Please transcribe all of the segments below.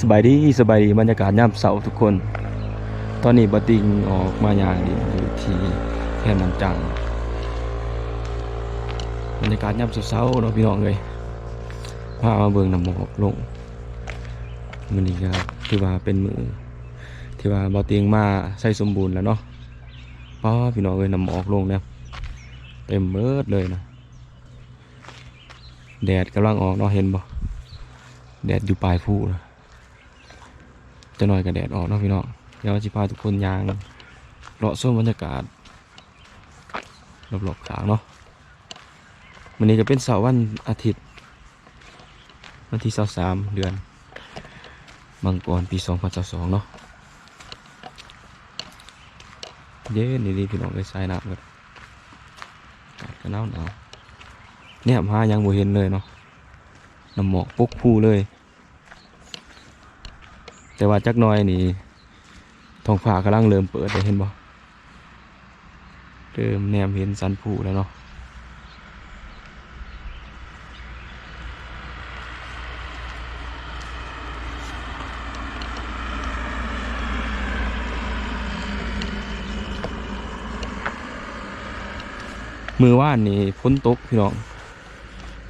สบายดีสบายดีบรรยากาศยามเสาร์ทุกคน ตอนนี้บติงออกมาอย่างดีอยู่ที่แค่น้ำจังบรรยากาศยามเสาร์เนาะพี่น้องเลยพามาเบิ่งน้ำหมอกลงมื้อนี้ก็ถือว่าเป็นมือที่ว่าบติงมาใส่สมบูรณ์แล้วเนาะป้าพี่น้องเลยน้ำหมอกลงเนี่ยเต็มเบิดเลยนะแดดกำลังออกเนาะเห็นบ่แดดอยู่ปลายผู้นะ จะหน่อยกับแดดออกเนาะพี่น้องเดี๋ยวจะพาทุกคนยางเลาะส้มบรรยากาศรอบๆขางเนาะวันนี้จะเป็นเสาร์วันอาทิตย์ วันที่สามเดือนมังกรปีสองพันสองเนาะเย็นนี่พี่น้องเลยใสายน้ำกันอากาศก็หนาวหนาวเนี่ยมายังบ่เห็นเลยเนาะน้ำหมอกปุ๊กพูเลย แต่ว่าจักน้อยนี่ท้องฟ้ากำลังเริ่มเปิดได้เห็นบ่เริ่มแนมเห็นสันผูแล้วเนาะมือว่านนี่ฝนตกพี่น้อง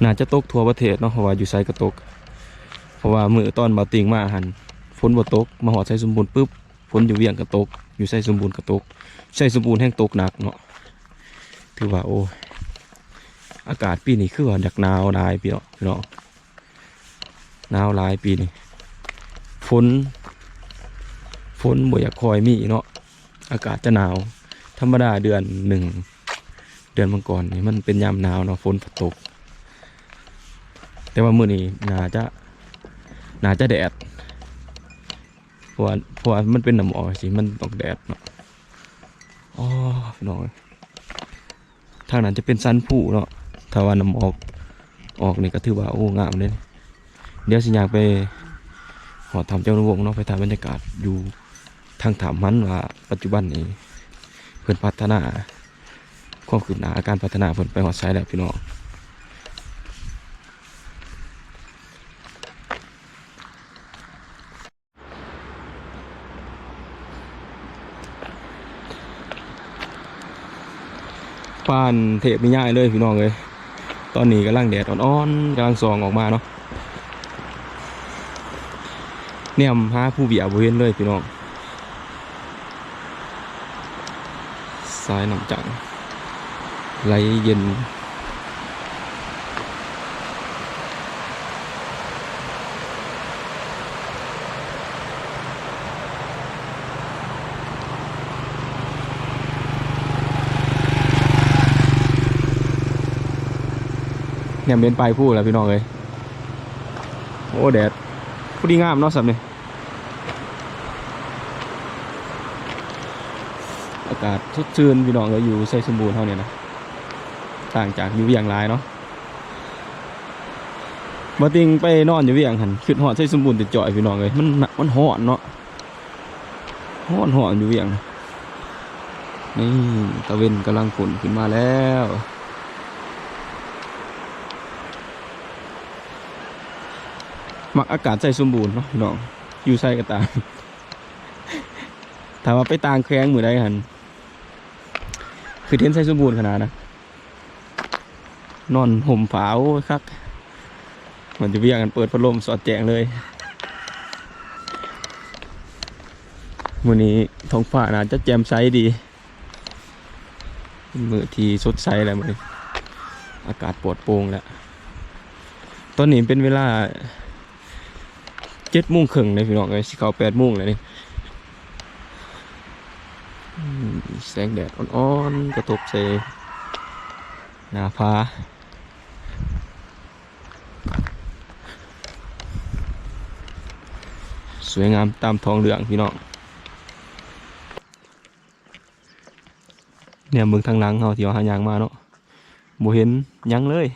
น่าจะตกทั่วประเทศเนาะเพราะว่าอยู่ไซก็ตก เพราะว่ามือตอนมาติงมาหัน ฝนบ่ตกมาหอดใส่สมบูรณ์ปุ๊บฝนอยู่เวียงก็ตก อยู่ใส่สมบูรณ์ก็ตกใส่สมบูรณ์แห้งตกหนักเนาะถือว่าโอ้อากาศปีนี้คือว่าดักหนาวหลายพี่เนาะพี่น้องหนาวหลายปีนี้ฝนฝนบ่อยากคอยมีเนาะอากาศจะหนาว ธรรมดาเดือนหนึ่งเดือนมังกรนี่มันเป็นยามหนาวเนาะฝนตก แต่ว่ามื้อนี้น่าจะน่าจะแดด ราะว่าเพราะว่ามันเป็นน้ำออกสิมันตกแดดเนาะอ๋อพี่น้องทางนั้นจะเป็นสันผู้เนาะถ้าว่าน้ำออกออกนี่ก็ถือว่าโอ้งามเลยเดี๋ยวสิอยากไปหอทำเจ้าหน้าวงเนาะไปถ่ายบรรยากาศอยู่ทางถามมันว่าปัจจุบันนี้เพิ่นพัฒนาความคืบหน้าการพัฒนาเพิ่นไปหอดไซแล้วพี่น้อง ฟานเทปนี่ง่ายเลยพี่น้องเลยตอนนี้กำลังแดดอ่อนๆกำลังส่องออกมาเนาะเนี่ยมหาผู้เบียบเห็นเลยพี่น้องสายน้ำจังไหลเย็น เนี่ยเป็นปลายผู้แล้วพี่น้องเลยโอ้แดดผู้ดีงามเนาะสับเนี่ยอากาศสดชื่นพี่น้องเลยอยู่ใส่สมบูรณ์เท่านี้นะต่างจากอยู่เวียงหลายเนาะมาติงไปนอนอยู่เวียงหันขึ้นหอดใส่สมบูรณ์ติดจ่อยพี่น้องเลยมันหนักมันหอนเนาะหอนหอนอยู่เวียงนี่ตะเวนกำลังฝนขึ้นมาแล้ว มักอากาศใส่สมบูรณ์เนาะพี่น้องอยู่ใส่กระตามถามว่าไปต่างแข้งมือได้หันคือเทนใส่สมบูรณ์ขนาดนะนอนห่มฝาวครับมันจะเวียงกันเปิดพัดลมสอดแจงเลยมือนี้ท้องฟ้าน่าจะแจ่มใสดีมือที่สดใสแล้วมืออากาศปลอดโปร่งแล้วตอนนี้เป็นเวลา เจ็ดโมงครึ่งเลยพี่น้องเลยสิเขาแปดโมงเลยนี่แสงแดดอ่อนๆกระทบใส่หน้าผาสวยงามตามท้องเรื่องพี่น้องเนี่ยเมืองทางหลังเขาที่ว่าหายางมาเนาะบ่เห็นยังเลย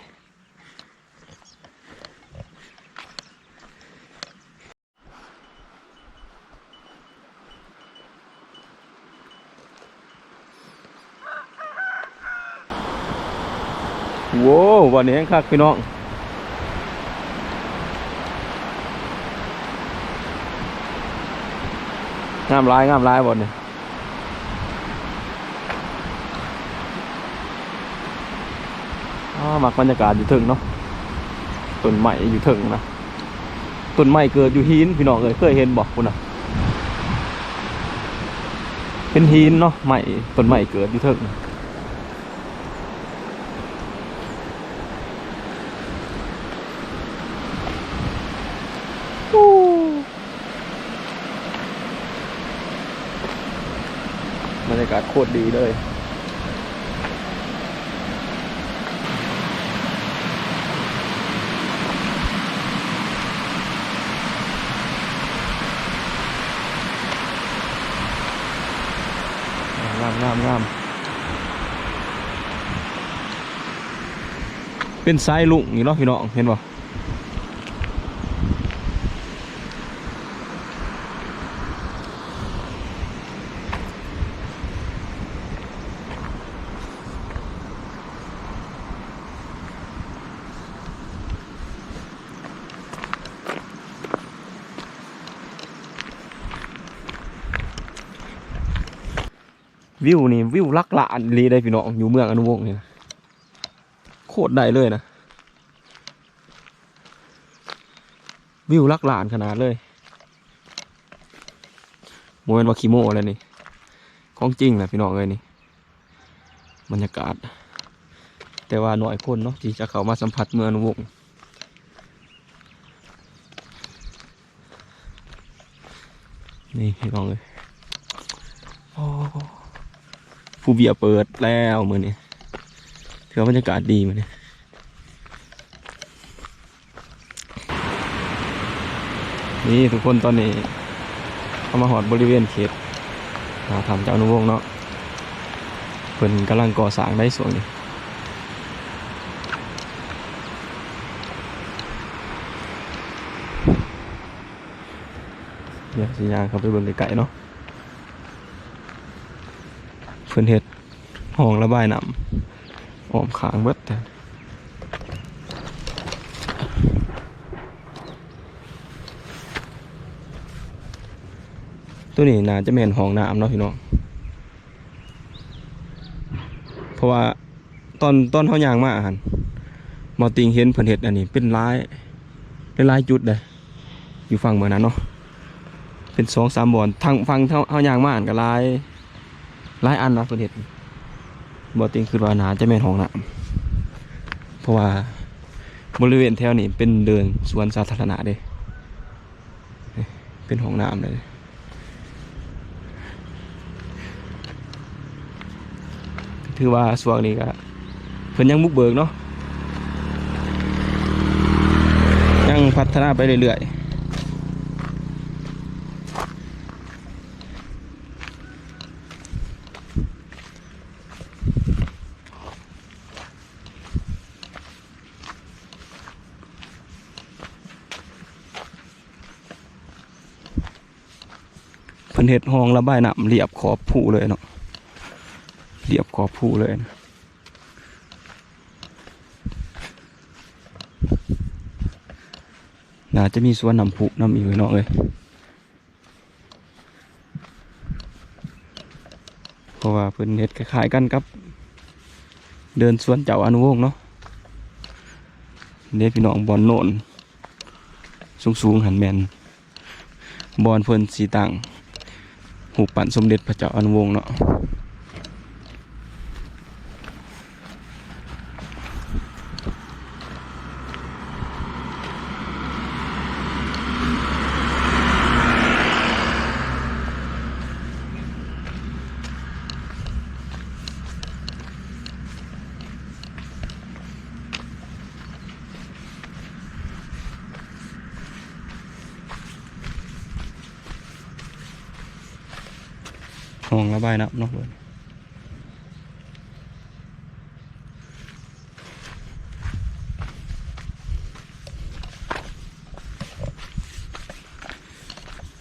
ว้วันนี้คักพี่น้องงามร้ายงามร้ายบนเนี่ยอ้าวมักบรรยากาศอยู่ถึงเนาะต้นใหม่อยู่ถึงนะต้นใหม่เกิดอยู่หินพี่น้องเอ้ยเคยเห็นบอกคุณนะเป็นหินเนาะใหม่ต้นใหม่เกิดอยู่ถึงนะโอ้บรรยากาศโคตรดีเลยงามงามงามเป็นสายลุงนี่เนาะพี่น้องเห็นป่ วิวนี่วิวลักละอันลีได้พี่น้องอยู่เมืองอนุวงศ์นี่นะโคตรได้เลยนะวิวลักหลานขนาดเลยโมเมนว่าคิโมแล้วนี่ของจริงแหละพี่น้องเลยนี่บรรยากาศ แต่ว่าหน่อยคนเนาะที่จะเข้ามาสัมผัสเมืองอนุวงศ์นี่พี่น้องเลยโอ้ ผู้เบียเปิดแล้วมือนี้ถือว่าบรรยากาศดีมือนี้นี่ทุกคนตอนนี้เข้ามาหอดบริเวณเขตหาทำเจ้านุวงเนาะเพิ่นกำลังก่อสร้างได้สวนนี้เดี๋ยวสิยางเขาไปเบิ่งไกลๆเนาะ เพิ่นเฮ็ดห้องระบายน้ำอ้อมขางเบิดแต่ตัวนี้น่าจะแม่นห้องน้ำเนาะพี่น้อง เพราะว่าตอนตอนเฮาย่างมาหันมอติงเห็นเพิ่นเฮ็ดอันนี้ เป็นหลายเป็นหลายจุดเลยอยู่ฝั่งเมืองนั้นเนาะเป็นสองสามบ่อนทางฝั่งเฮาเฮาย่างมาหันก็หลาย หลายอันนะเพิ่นเฮ็ดบ่ติงคือว่านาจะแม่นห้องน้ำเพราะว่าบริเวณแถวนี้เป็นเดินสวนสาธารณะเด้เป็นห้องน้ำเลยถือว่าส่วนนี้ก็เพิ่นยังบุกเบิกเนาะยังพัฒนาไปเรื่อยๆ พิ่นเฮ็ดห้องระบายน้ำเรียบขอบผู้เลยเนาะเรียบขอบผู้เลยนะน่าจะมีสวนน้ำพุน้ำอีกเลยเนาะเลยเพราะว่าเพิ่นเฮ็ดคล้ายๆกันกับ เดินสวนเจ้าอนุวงศ์เนาะเด้พี่น้องบอลโนนสูงๆหันแมนบอลเพิ่นสีตัง หูปปั่นสมเด็จพระเจ้าอนุวงศ์เนาะ ห้องระบายน้ำเนาะเพิ่น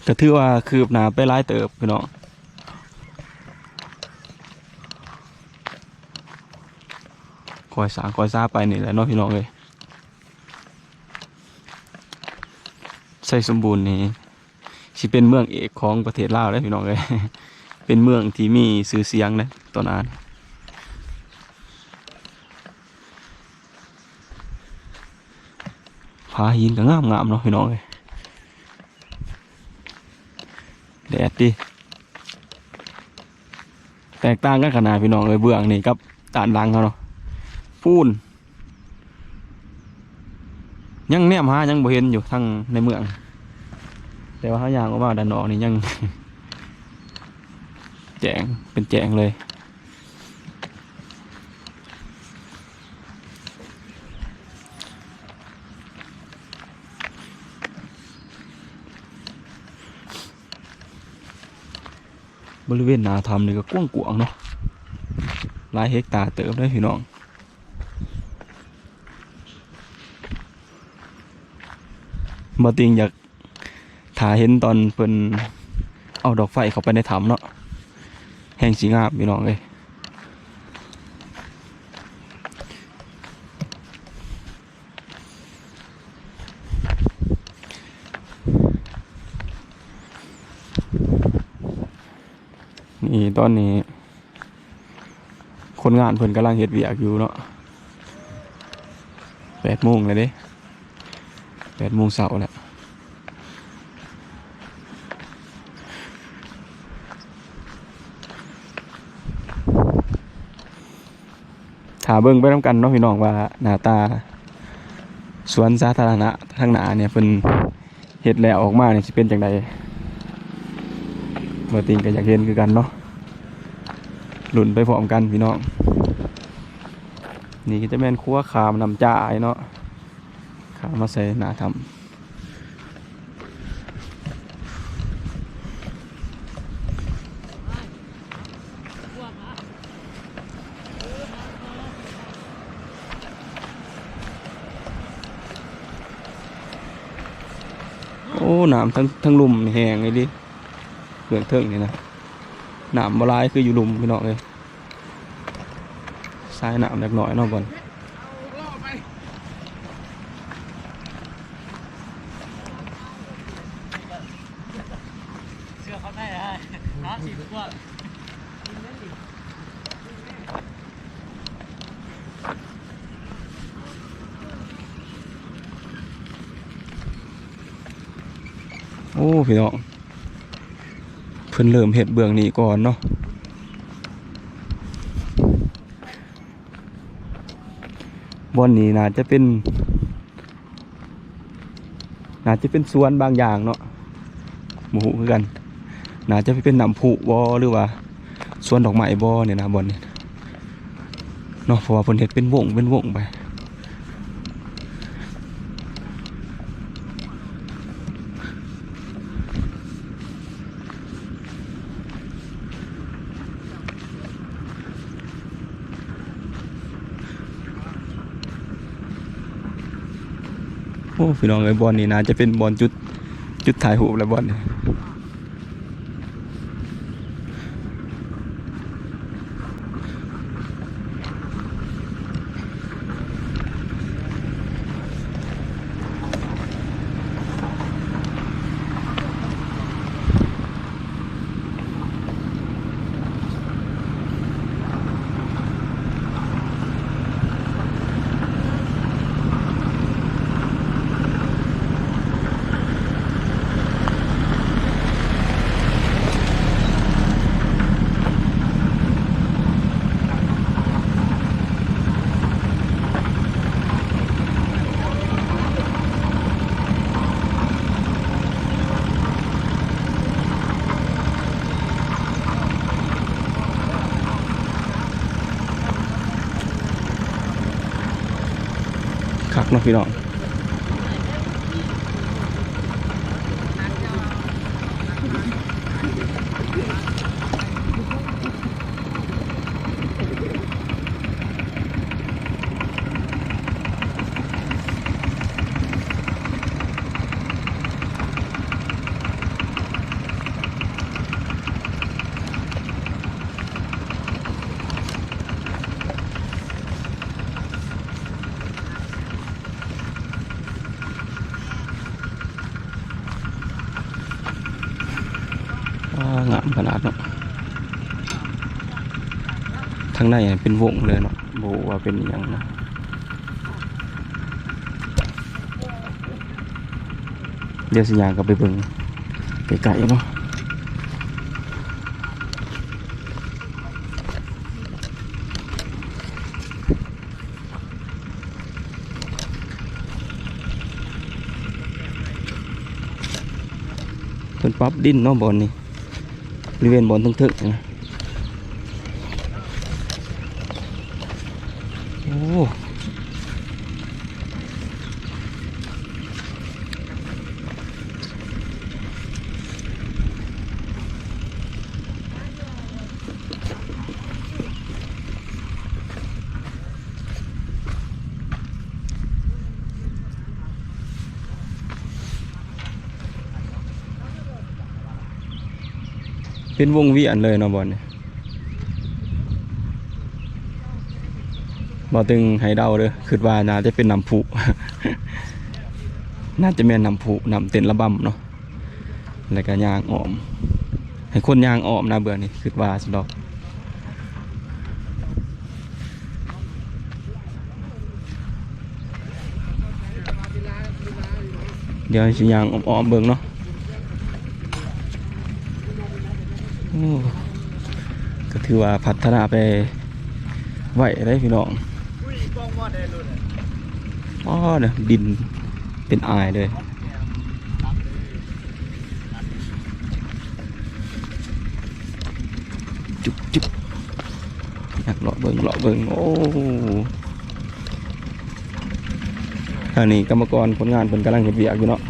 ก็ถือว่าคืบหนาไปหลายเติบพี่น้องคอยสางคอยซาไปนี่แหละเนาะพี่น้องเลยใส่สมบูรณ์นี่สิเป็นเมืองเอกของประเทศลาวเลยพี่น้องเลย เป็นเมืองที่มีชื่อเสียงเลยตอนนั้นผาหินก็งามงามๆเนาะพี่น้องเลยแดดดิแตกต่างกันขนาดพี่น้องเลยเบื้องนี่กับด่านลังเขาเนาะปูนยังแนมหายังบ่เห็นอยู่ทั้งในเมือง แต่ว่าเขายางออกมาด้านนอกนี่ยัง แจงเป็นแจงเลย บริเวณนาทำนี่ก็กว้างกวางๆเนาะหลายเฮกตาร์เติมได้พี่น้องมาติงอยากถ่าเห็นตอนเพิ่นเอาดอกไฟเข้าไปในถ้ำเนาะ แห่งสีงามพี่น้องเลยนี่ตอนนี้ คนงานเพิ่นกำลังเฮ็ดเวียกอยู่เนาะแปดโมงเลยเด้แปดโมงเช้าแหล้ว เบิ่งไปน้ำกันเนาะพี่น้องว่าหน้าตาสวนสาธารณะทางหนาเนี่ยเพิ่นเห็ดแล้วออกมาเนี่ยจะเป็นจังไดบ่ติงก็อยากเห็นคือกันเนาะหลุนไปพร้อมกันพี่น้อง นี่ก็จะเป็นคั้วขามนำจ่ายเนาะขามมาใส่หน้าทำ น้ำทั้งทั้งลุ่มแห้งเลยดิเกือนเทิงนี่นะน้ำบลายคืออยู่ลุ่มพี่น้องเลยสายน้ำเล็กน้อยเนาะบอล เชื่อเขาได้ฮะหาสิบกว่า โอ้ พี่น้องเพิ่นเริ่มเห็ดเบื้องนี้ก่อนเนาะบอนนี้น่าจะเป็นน่าจะเป็นสวนบางอย่างเนาะหมูคือกันน่าจะเป็นน้ำพุบอหรือว่าสวนดอกไม้บอเนี่ยนะบอนนี้เนาะเพราะว่าเพิ่นเห็ดเป็นวงเป็นวงไป พี่น้องไอ้ยบอลนี่นะจะเป็นบอลจุดจุดถ่ายหูปแล้วบอลนี่คัก เนาะพี่น้อง งามขนาดเนาะทางในเป็นวงเลยเนาะโบว่าเป็นอย่างนะเดี๋ยวสัญญางก็ไปเบิ่งไกลๆเนาะเพิ่นปรับดิ้นเนาะบอลนี่ บริเวณบนทึกๆนะโอ้ เป็นวงเวียนเลยเนาะบอลเนี่ยบอตึงให้เดาเด้อคิดว่าน่าจะเป็นน้ำผุ น่าจะแม่นน้ำผุน้ำเต้นระบำเนาะแล้วก็ยางอ้อม ให้คนยางอ้อมนะเบื่อนี่คิดว่าสุดดอกเดี๋ยวสิยางอ้อมๆเบิ่งเนาะโอ้ ก็ถือว่าพัฒนาไปไหวได้พี่น้องอ๋อเนี่ยดินเป็นอายเลยจุ๊บจุ๊บอยากเลาะเบิ่งเลาะเบิ่งโอ้ทางนี้กรรมกรผลงานเพิ่นกำลังเฮ็ดเวียกอยู่เนาะ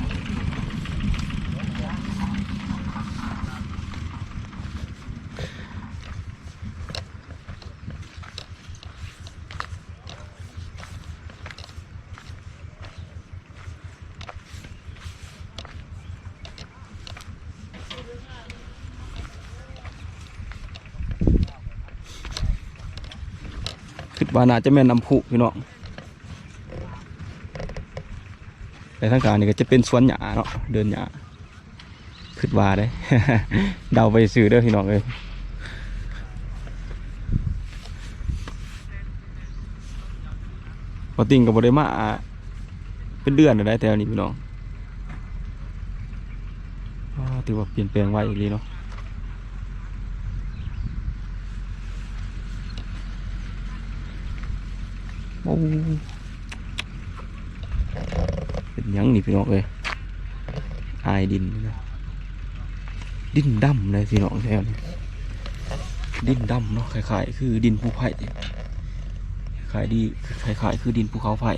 ว่าน่าจะแม่นน้ำพุพี่น้องแต่ทางการนี่ก็จะเป็นสวนหญ้าเนาะเดินหญ้าคิดว่าได้ เดาไปซื้อเด้อพี่น้องเอ้ยพอติ่งกับบริมาเป็นเดือนได้แถวนี้พี่น้องอถือว่าเปลี่ยนแปลงไวอีกลีเนาะ โอ้ เป็นหยังนี่พี่น้องเลยอายดินนะดินดำเลยพี่น้องแถวนี้ดินดำเนาะคล้ายๆคือดินภูไผ่คล้ายดีคล้ายๆคือดินภูเขาไผ่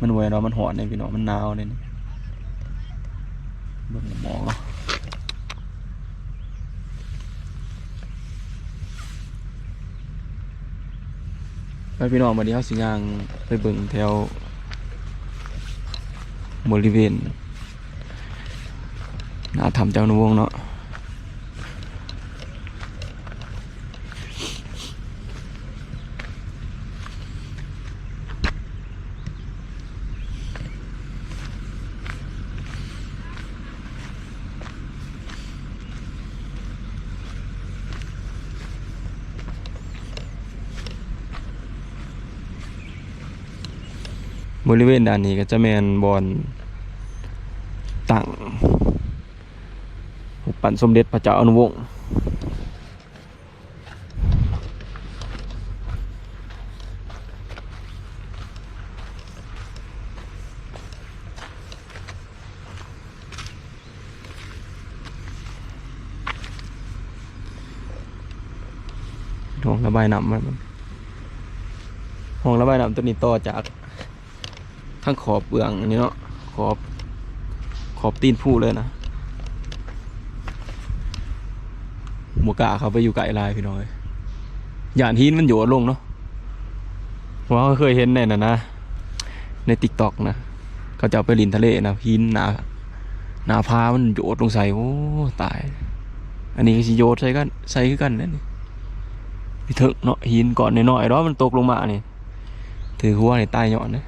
มันไว้เนาะมันหอนเนี่ยพี่น้องมันหนาวเนี่ยนี่เบิ่งหมองเนาะ ไปพี่น้องมาดีเขาสิยางไปเบิ่งแถวบริเวณน้าถ้ำเจ้าหนวงเนาะ บริเวณด้านนี้ก็จะแมนบอลตั้งปปั้นสมเด็จพระเจ้าอนุวงศ์ห้องระบายน้ำมันห้องระบายน้ำตัวนี้ต่อจาก ทั้งขอบเบื้องอันนี้เนาะขอบขอบตีนผู้เลยนะหมูกะเขาไปอยู่ไกลลายพี่น้อยหยานหินมันโยดลงเนาะเพราะว่าเคยเห็นในน่ะนะ ในติ๊กต็อกนะเขาจะไปลินทะเลนะหินหนาหนาพามันโยดลงใส่โอ้ตาย อันนี้ก็สิโยดใส่กันใส่คือกันนั่นนี่ถอะเนาะหินก่อนน้อยๆเนาะมันตกลงมาเนี่ยถือหัวในใต้หย่อนนะ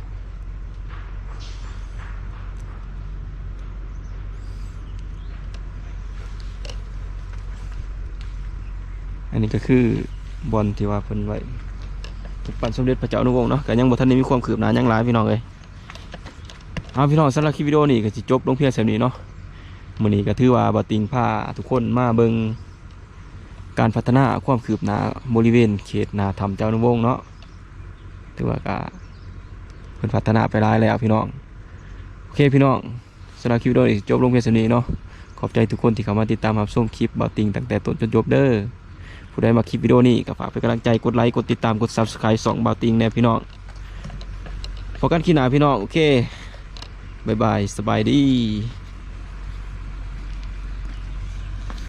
อันนี้ก็คือบอลที่ว่าเพิ่นไว้ปั่นสมเด็จพระเจ้าอนุวงศ์เนาะก็ยังบ่ทันได้มีความคืบหน้ายังหลายพี่น้องเอ้ยเอาพี่น้องสำหรับคลิปวิดีโอนี้ก็สิจบลงเพียงแค่นี้เนาะมื้อนี้ก็ถือว่าบ่ติงพาทุกคนมาเบิ่งการพัฒนาความคืบหน้าบริเวณเขตนาธรรมเจ้าอนุวงศ์เนาะถือว่าก็เพิ่นพัฒนาไปหลายแล้วพี่น้องโอเคพี่น้องสำหรับคลิปวิดีโอนี้จบลงเพียงเท่นี้เนาะขอบใจทุกคนที่เข้ามาติดตามรับชมคลิปบาติงตั้งแต่ต้นจนจบเด้อ ผู้ใดมาคลิปวิดีโอนี้ก็ฝากเป็นกำลังใจกดไลค์กดติดตามกดซับสไครต์สองบาติงแน่พี่น้องพบกันขี้หนาพี่น้องโอเคบายบายสบายดี